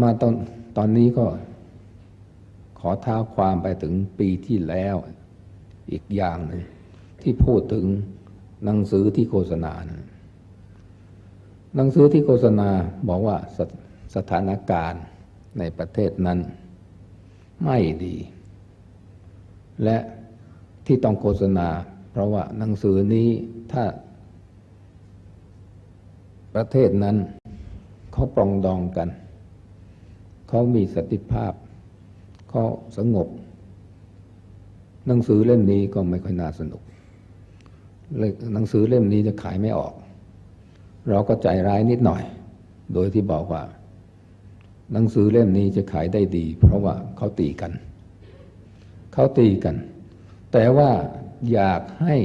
มาตอนตอนนี้ก็ขอท้าความไปถึงปีที่แล้วอีกอย่างหนึ่งที่พูดถึงหนังสือที่โฆษณานะหนังสือที่โฆษณาบอกว่าสสถานการณ์ในประเทศนั้นไม่ดี และที่ต้องโฆษณา เพราะว่าหนังสือนี้ถ้า ประเทศนั้นเขาปรองดองกัน เขามีสติภาพ เขาสงบ หนังสือเล่มนี้ก็ไม่ค่อยน่าสนุก หนังสือเล่มนี้จะขายไม่ออก เราก็ใจร้ายนิดหน่อย โดยที่บอกว่า หนังสือเล่มนี้จะขายได้ดี เพราะว่าเขาตีกัน เขาตีกัน แต่ว่าอยากให้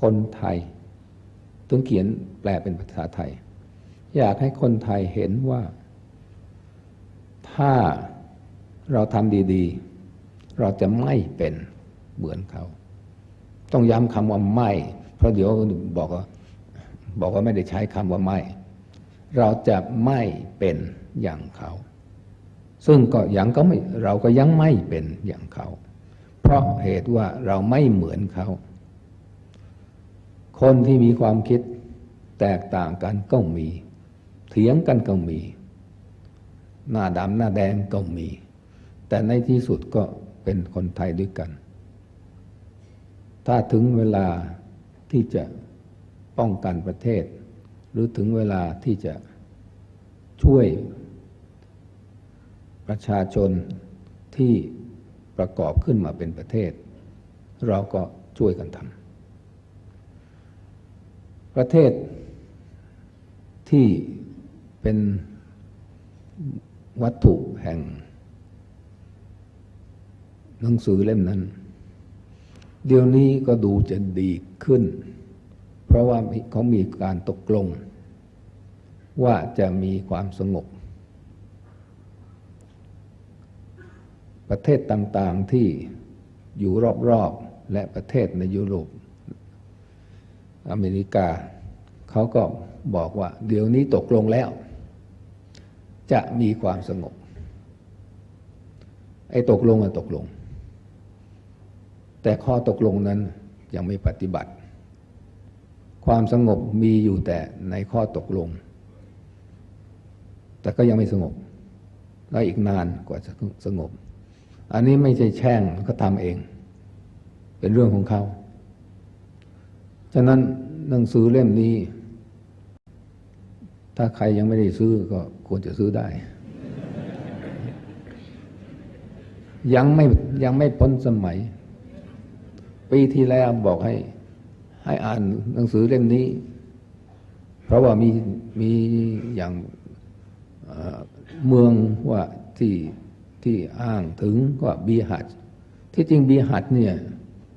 คนไทยถึงเขียนแปลเป็นภาษาไทย อยากให้คนไทยเห็นว่า ถ้าเราทำดีๆ เราจะไม่เป็นเหมือนเขา ต้องย้ำคำว่าไม่ เพราะเดี๋ยวบอกว่าบอกว่าไม่ได้ใช้คำว่าไม่ เราจะไม่เป็นอย่างเขา ซึ่งก็ยังก็ไม่เราก็ยังไม่เป็นอย่างเขา เพราะเหตุว่าเราไม่เหมือนเขา คนที่มีความคิดแตกต่างกันก็มี เถียงกันก็มี หน้าดำหน้าแดงก็มี แต่ในที่สุดก็เป็นคนไทยด้วยกัน ถ้าถึงเวลาที่จะป้องกันประเทศ หรือถึงเวลาที่จะช่วยประชาชนที่ประกอบขึ้นมาเป็นประเทศ เราก็ช่วยกันทำประเทศที่เป็น วัตถุแห่ง หนังสือเล่มนั้น เดี๋ยวนี้ก็ดูจะดีขึ้น เพราะว่าเขามีการตกลง ว่าจะมีความสงบ ประเทศต่างๆที่อยู่รอบๆ และประเทศในยุโรป อเมริกา เขาก็บอกว่า เดี๋ยวนี้ตกลงแล้ว จะมีความสงบ ไอ้ตกลงอะตกลง แต่ข้อตกลงนั้นยังไม่ปฏิบัติ ความสงบมีอยู่แต่ในข้อตกลง แต่ก็ยังไม่สงบ แล้วอีกนานกว่าจะสงบ อันนี้ไม่ใช่แช่งเขาทำเอง เป็นเรื่องของเขา ฉะนั้นหนังสือเล่มนี้ ถ้าใครยังไม่ได้ซื้อก็ควรจะซื้อได้ ยังไม่ยังไม่พ้นสมัย ปีที่แล้วบอกให้ ให้อ่านหนังสือเล่มนี้ เพราะว่ามีมีอย่างเมืองว่าที่ที่อ้างถึงว่าบีหัดที่จริงบีหัดเนี่ย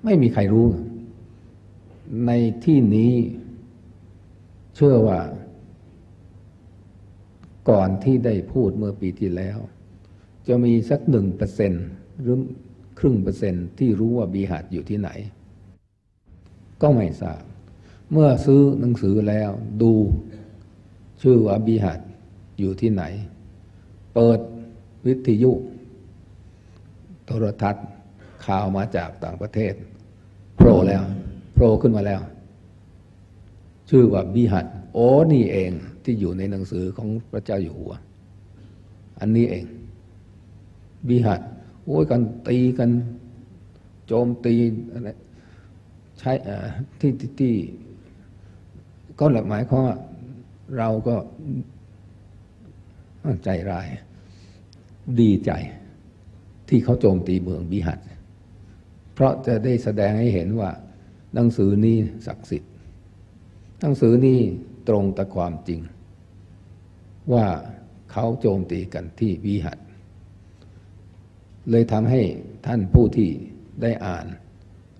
ไม่มีใครรู้ ในที่นี้เชื่อว่า ก่อนที่ได้พูดเมื่อปีที่แล้ว จะมีสักหนึ่งเปอร์เซ็นหรือครึ่งเปอร์เซ็นที่รู้ว่าบีหัดอยู่ที่ไหน ก็ไม่ทราบ เมื่อซื้อหนังสือแล้วดูชื่อว่าบีหัดอยู่ที่ไหน เปิดวิทยุ โทรทัศน์ข่าวมาจากต่างประเทศโผล่แล้วโผล่ขึ้นมาแล้ว ชื่อว่าบีหัดโอ้นี่เอง ที่อยู่ในหนังสือของพระเจ้าอยู่หัว อันนี้เองบีหัดโอ้ยกันตีกัน โจมตีอะไรใช้ที่ที่ก็หมายความว่าเราก็ใจร้าย ดีใจ ที่เขาโจมตีเมืองบิหัด เพราะจะได้แสดงให้เห็นว่า หนังสือนี้ศักดิ์สิทธิ์ หนังสือนี้ตรงต่อความจริง ว่าเขาโจมตีกันที่วิหัดเลยทำให้ท่านผู้ที่ได้อ่าน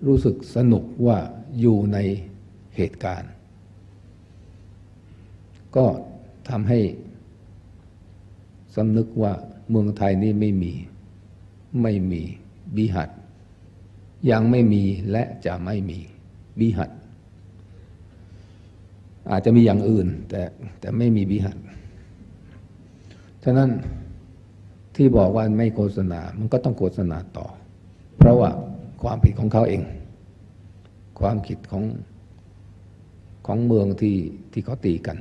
รู้สึกสนุกว่าอยู่ในเหตุการณ์ ก็ทำให้สำนึกว่าเมืองไทยนี้ไม่มี ไม่มีบิหัดยังไม่มีและจะไม่มีบิหัดอาจจะมีอย่างอื่นแต่แต่ไม่มีบิหัด ฉะนั้นที่บอกว่าไม่โฆษณา มันก็ต้องโฆษณาต่อ เพราะว่าความผิดของเขาเอง ความคิดของของเมืองที่ที่เขาตีกัน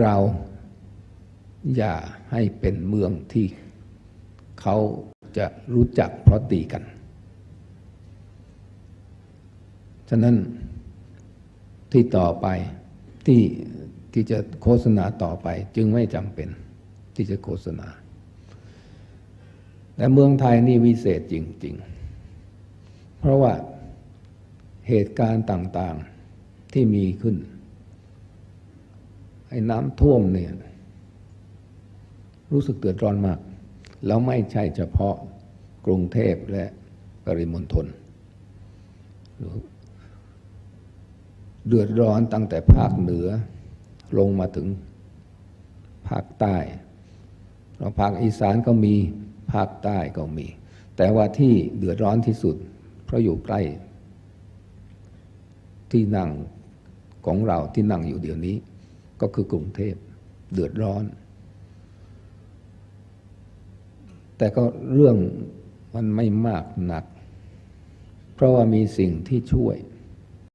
เราอย่าให้เป็นเมืองที่เขาจะรู้จักเพราะตีกัน ฉะนั้นที่ต่อไปที่ ที่จะโฆษณาต่อไป จึงไม่จำเป็นที่จะโฆษณา แต่เมืองไทยนี่วิเศษจริง ๆ เพราะว่าเหตุการณ์ต่างๆที่มีขึ้น ไอ้น้ำท่วมเนี่ยรู้สึกเดือดร้อนมาก แล้วไม่ใช่เฉพาะกรุงเทพและปริมณฑลเดือดร้อนตั้งแต่ภาคเหนือ ลงมาถึงภาคใต้เราภาคอีสานก็มีภาคใต้ก็มี แต่ว่าที่เดือดร้อนที่สุด เพราะอยู่ใกล้ ที่นั่งของเราที่นั่งอยู่เดี๋ยวนี้ ก็คือกรุงเทพเดือดร้อน แต่ก็เรื่องมันไม่มากหนัก เพราะว่ามีสิ่งที่ช่วย